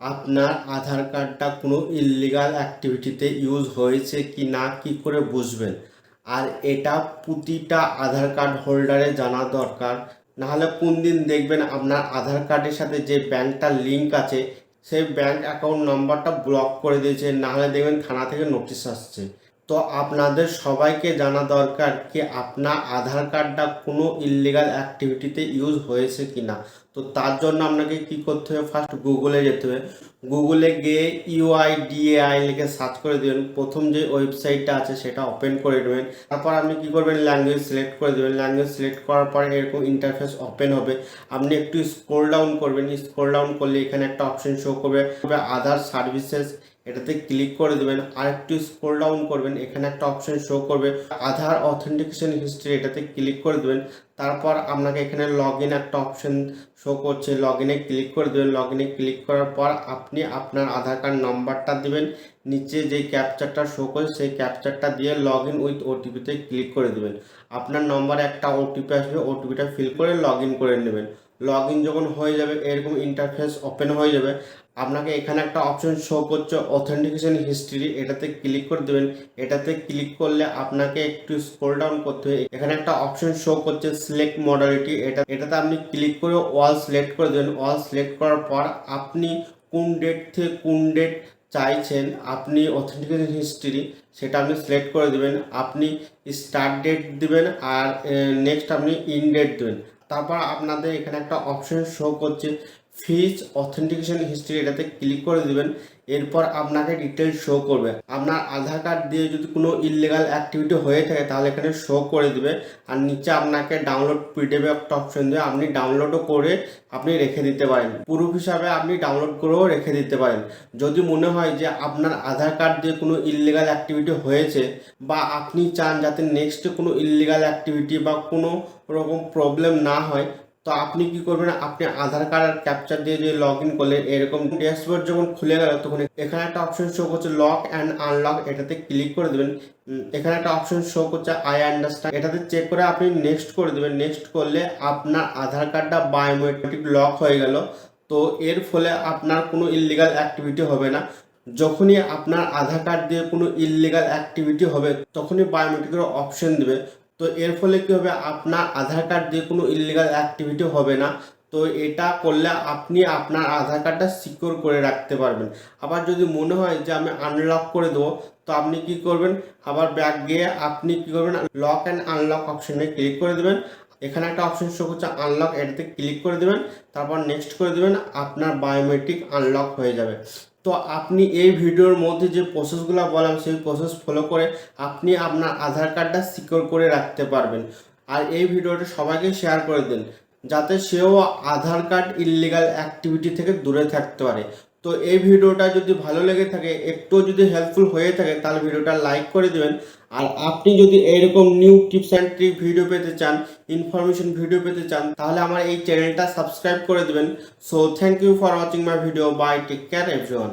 আপনার আধার কার্ডটা কোনো ইললিগাল অ্যাক্টিভিটিতে ইউজ হয়েছে কি না কি করে বুঝবেন। আর এটা প্রতিটা আধার কার্ড হোল্ডারে জানা দরকার। নাহলে কোন দিন দেখবেন আপনার আধার কার্ডের সাথে যে ব্যাংকটার লিঙ্ক আছে, সেই ব্যাংক অ্যাকাউন্ট নাম্বারটা ব্লক করে দিয়েছে। নাহলে দেখবেন থানা থেকে নোটিশ আসছে। তো আপনাদের সবাইকে জানা দরকার কি আপনার আধার কার্ডটা কোনো ইললিগাল অ্যাক্টিভিটিতে ইউজ হয়েছে কি না তো তার জন্য আপনাকে কি করতে হবে? ফার্স্ট গুগলে যেতে হবে। গুগলে গিয়ে ইউআইডিএআই লিখে সার্চ করে দেবেন। প্রথম যে ওয়েবসাইটটা আছে সেটা ওপেন করে দেবেন তারপর আপনি কি করবেন? ল্যাঙ্গুয়েজ সিলেক্ট করে দেবেন। ল্যাঙ্গুয়েজ সিলেক্ট করার পরে এরকম ইন্টারফেস ওপেন হবে। আপনি একটু স্ক্রোল ডাউন করবেন। স্ক্রোল ডাউন করলে এখানে একটা অপশন শো করবে। আধার সার্ভিসেস এটাতে ক্লিক করে দেবেন। আর একটু স্ক্রোল ডাউন করবেন। এখানে একটা অপশন শো করবে। আধার অথেন্টিকেশন হিস্ট্রি এটাতে ক্লিক করে দেবেন। তারপর আপনাকে এখানে লগ ইন একটা অপশন শো করছে। লগ ইনে ক্লিক করে দেবেন। লগ ইনে ক্লিক করার পর আপনি আপনার আধার কার্ড নাম্বারটা দেবেন। নিচে যে ক্যাপচারটা শো করে সেই ক্যাপচারটা দিয়ে লগ ইন উইথ ওটিপিতে ক্লিক করে দেবেন। আপনার নম্বরে একটা ওটিপি আসবে। ওটিপিটা ফিল করে লগ ইন করে নেবেন। লগ ইন যখন হয়ে যাবে, এরকম ইন্টারফেস ওপেন হয়ে যাবে, আপনাকে এখানে একটা অপশন শো করছে অথেন্টিকেশন হিস্ট্রি এটাতে ক্লিক করে দেবেন। এটাতে ক্লিক করলে আপনাকে একটু স্ক্রল ডাউন করতে হবে। এখানে একটা অপশন শো করছে সিলেক্ট মডালিটি এটা, এটাতে আপনি ক্লিক করে ওয়াল সিলেক্ট করে দেবেন। ওয়াল সিলেক্ট করার পর আপনি কোন ডেট থেকে কোন ডেট চাইছেন, আপনি অথেন্টিকেশন হিস্ট্রি সেটা আপনি সিলেক্ট করে দেবেন। আপনি স্টার্ট ডেট দিবেন আর নেক্সট আপনি ইন ডেট দেবেন। তারপর আপনাদের এখানে একটা অপশন শো করছে। ফিজ অথেন্টিকেশন হিস্ট্রি এটাতে ক্লিক করে দেবেন। এরপর আপনাকে ডিটেলস শো করবে। আপনার আধার কার্ড দিয়ে যদি কোনো ইললিগাল অ্যাক্টিভিটি হয়ে থাকে, তাহলে এখানে শো করে দিবে। আর নিচে আপনাকে ডাউনলোড পিডিএফ একটা অপশন দেবে আপনি ডাউনলোডও করে আপনি রেখে দিতে পারেন। প্রুফ হিসাবে আপনি ডাউনলোড করেও রেখে দিতে পারেন। যদি মনে হয় যে আপনার আধার কার্ড দিয়ে কোনো ইললিগাল অ্যাক্টিভিটি হয়েছে বা আপনি চান যাতে নেক্সট কোনো ইললিগাল অ্যাক্টিভিটি বা কোনো রকম প্রবলেম না হয় তো আপনি কি করবেন? আপনি আধার কার্ড আর ক্যাপচার দিয়ে যে লগ ইন করলেন এরকম ড্যাশবোর্ড যখন খুলে গেল, তখন এখানে একটা অপশন শো করছে লক অ্যান্ড আনলক এটাতে ক্লিক করে দেবেন। এখানে একটা অপশন শো করছে আই আন্ডারস্ট্যান্ড এটাতে চেক করে আপনি নেক্সট করে দেবেন। নেক্সট করলে আপনার আধার কার্ডটা বায়োমেট্রিক লক হয়ে গেল। তো এর ফলে আপনার কোনো ইললিগাল অ্যাক্টিভিটি হবে না। যখনই আপনার আধার কার্ড দিয়ে কোনো ইললিগাল অ্যাক্টিভিটি হবে, তখনই বায়োমেট্রিকের অপশন দেবে। তো এর ফলে কি হবে? আপনার আধার কার্ড দিয়ে কোনো ইললিগাল অ্যাক্টিভিটি হবে না। তো এটা করলে আপনি আপনার আধার কার্ডটা সিকিউর করে রাখতে পারবেন। আবার যদি মনে হয় যে আমি আনলক করে দেবো, তো আপনি কি করবেন? আবার ব্যাক গিয়ে আপনি কি করবেন? লক অ্যান্ড আনলক অপশনে ক্লিক করে দেবেন। এখানে একটা অপশন শো করছে আনলক এটাতে ক্লিক করে দেবেন। তারপর নেক্সট করে দেবেন, আপনার বায়োমেট্রিক আনলক হয়ে যাবে। তো আপনি এই ভিডিওর মধ্যে যে প্রসেসগুলো বললাম, সেই প্রসেস ফলো করে আপনি আপনার আধার কার্ডটা সিকিউর করে রাখতে পারবেন। আর এই ভিডিওটা সবাইকে শেয়ার করে দিন, যাতে সেও আধার কার্ড ইললিগাল অ্যাক্টিভিটি থেকে দূরে থাকতে পারে। তো এই ভিডিওটা যদি ভালো লেগে থাকে একটু যদি হেল্পফুল হয়ে থাকে, তাহলে ভিডিওটা লাইক করে দেবেন। আর আপনি যদি এরকম new tips and trick video পেতে চান ইনফরমেশন ভিডিও পেতে চান, তাহলে আমার এই চ্যানেলটা সাবস্ক্রাইব করে দেবেন। So thank you for watching my video bye take care everyone